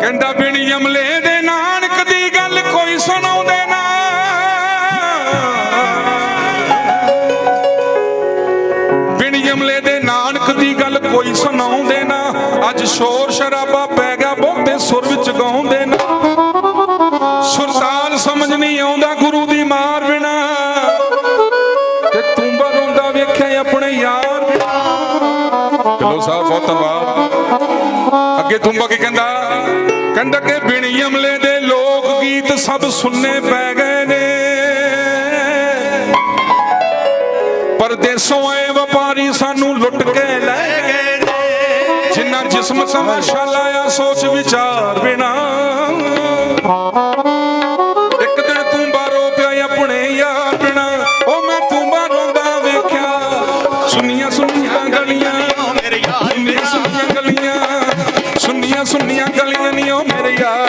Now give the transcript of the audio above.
ਕਹਿੰਦਾ ਬਿਣੀ ਅਮਲੇ ਦੇ ਨਾਨਕ ਦੀ ਗੱਲ ਕੋਈ ਸੁਣਾਉਂਦੇ ਨਾ। ਬਿਣੀ ਅਮਲੇ ਦੇ ਨਾਨਕ ਦੀ ਗੱਲ ਕੋਈ ਸੁਣਾਉਂਦੇ ਨਾ। ਅੱਜ ਸ਼ੋਰ ਸ਼ਰਾਬਾ ਪੈ ਗਿਆ, ਬਹੁਤੇ ਸੁਰ ਵਿੱਚ ਗਾਉਂਦੇ ਨਾ। ਸੁਰਤਾਲ ਸਮਝ ਨਹੀਂ ਆਉਂਦਾ ਗੁਰੂ ਦੀ ਮਾਰ ਬਿਨਾ। ਚਲੋ ਸਾਹਿਬ, ਬਹੁਤ ਧੰਨਵਾਦ। ਅੱਗੇ ਤੁੰਬਾ ਕੀ ਕਹਿੰਦਾ? ਕਹਿੰਦਾ ਕਿ ਬਿਣੀ ਅਮਲੇ ਦੇ ਲੋਕ ਗੀਤ ਸਭ ਸੁਣਨੇ ਪੈ ਗਏ ਨੇ। ਪਰਦੇਸੋਂ ਆਏ ਵਪਾਰੀ ਸਾਨੂੰ ਲੁੱਟ ਕੇ ਲੈ ਗਏ ਨੇ। ਜਿੰਨਾ ਜਿਸਮ ਤਮਾਸ਼ਾ ਲਾਇਆ ਸੋਚ ਵਿਚਾਰ ਬਿਨਾ। ਸੁਨੀਆਂ ਸੁਨੀਆਂ ਗਲੀਆਂ ਸੁਨੀਆਂ ਨੀ ਉਹ ਮੇਰੇ ਯਾਰ।